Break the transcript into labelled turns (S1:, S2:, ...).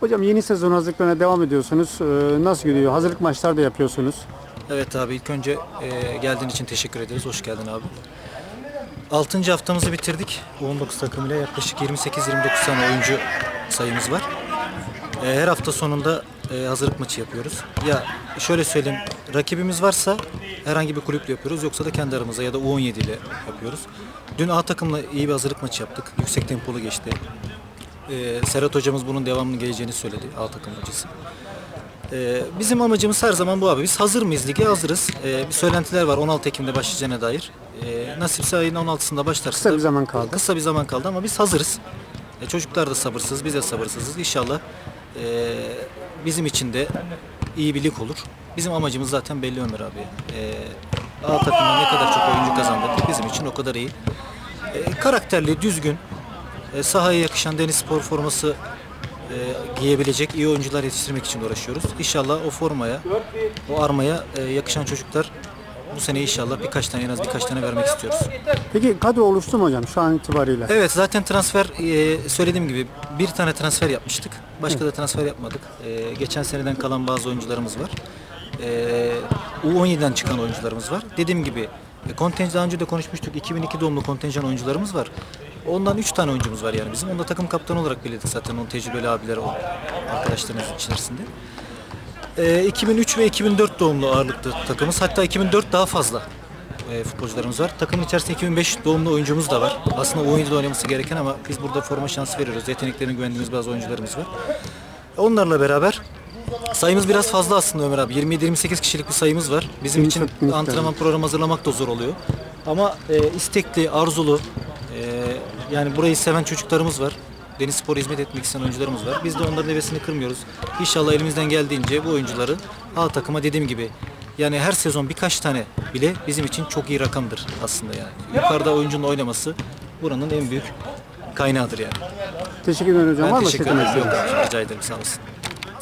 S1: Hocam yeni sezon hazırlıklarına devam ediyorsunuz. Ee, nasıl gidiyor? Hazırlık maçları da yapıyorsunuz.
S2: Evet abi ilk önce e, geldiğin için teşekkür ederiz. Hoş geldin abi. 6. haftamızı bitirdik. U19 takımıyla yaklaşık 28-29 tane oyuncu sayımız var. E, her hafta sonunda e, hazırlık maçı yapıyoruz. Ya şöyle söyleyeyim, rakibimiz varsa herhangi bir kulüple yapıyoruz. Yoksa da kendi aramızda ya da U17 ile yapıyoruz. Dün A takımla iyi bir hazırlık maçı yaptık. Yüksek tempolu geçti. E, Serhat hocamız bunun devamının geleceğini söyledi A takım hocası. Ee, bizim amacımız her zaman bu abi. Biz hazır mıyız lige? Hazırız. Ee, bir söylentiler var 16 Ekim'de başlayacağına dair. Ee, nasipse ayın 16'sında başlarsa.
S1: Kısa
S2: da-
S1: bir zaman kaldı.
S2: Kısa bir zaman kaldı ama biz hazırız. Ee, çocuklar da sabırsız, biz de sabırsızız. İnşallah ee, bizim için de iyi bir lig olur. Bizim amacımız zaten belli Ömer abi. Ee, A takımına ne kadar çok oyuncu kazandırdık bizim için o kadar iyi. Ee, karakterli, düzgün, e, sahaya yakışan deniz spor forması e, giyebilecek iyi oyuncular yetiştirmek için uğraşıyoruz. İnşallah o formaya, o armaya e, yakışan çocuklar bu sene inşallah birkaç tane en az birkaç tane vermek istiyoruz.
S1: Peki kadro oluştu mu hocam şu an itibariyle?
S2: Evet zaten transfer e, söylediğim gibi bir tane transfer yapmıştık. Başka da transfer yapmadık. E, geçen seneden kalan bazı oyuncularımız var. E, U17'den çıkan oyuncularımız var. Dediğim gibi e, kontenjan daha önce de konuşmuştuk. 2002 doğumlu kontenjan oyuncularımız var. Ondan 3 tane oyuncumuz var yani bizim. Onu da takım kaptanı olarak belirledik zaten. Onun tecrübeli abiler o arkadaşlarımızın içerisinde. E, 2003 ve 2004 doğumlu ağırlıklı takımız. Hatta 2004 daha fazla e, futbolcularımız var. Takımın içerisinde 2005 doğumlu oyuncumuz da var. Aslında oyuncu da oynaması gereken ama biz burada forma şansı veriyoruz. Yeteneklerine güvendiğimiz bazı oyuncularımız var. Onlarla beraber sayımız biraz fazla aslında Ömer abi. 27-28 kişilik bir sayımız var. Bizim için antrenman programı hazırlamak da zor oluyor. Ama e, istekli, arzulu, e, yani burayı seven çocuklarımız var. Deniz Spor'a hizmet etmek isteyen oyuncularımız var. Biz de onların hevesini kırmıyoruz. İnşallah elimizden geldiğince bu oyuncuları A takıma dediğim gibi yani her sezon birkaç tane bile bizim için çok iyi rakamdır aslında yani. Yukarıda oyuncunun oynaması buranın en büyük kaynağıdır yani.
S1: Teşekkür ederim hocam. Var
S2: Ben
S1: mı
S2: teşekkür ederim. Yok, rica ederim sağ olasın.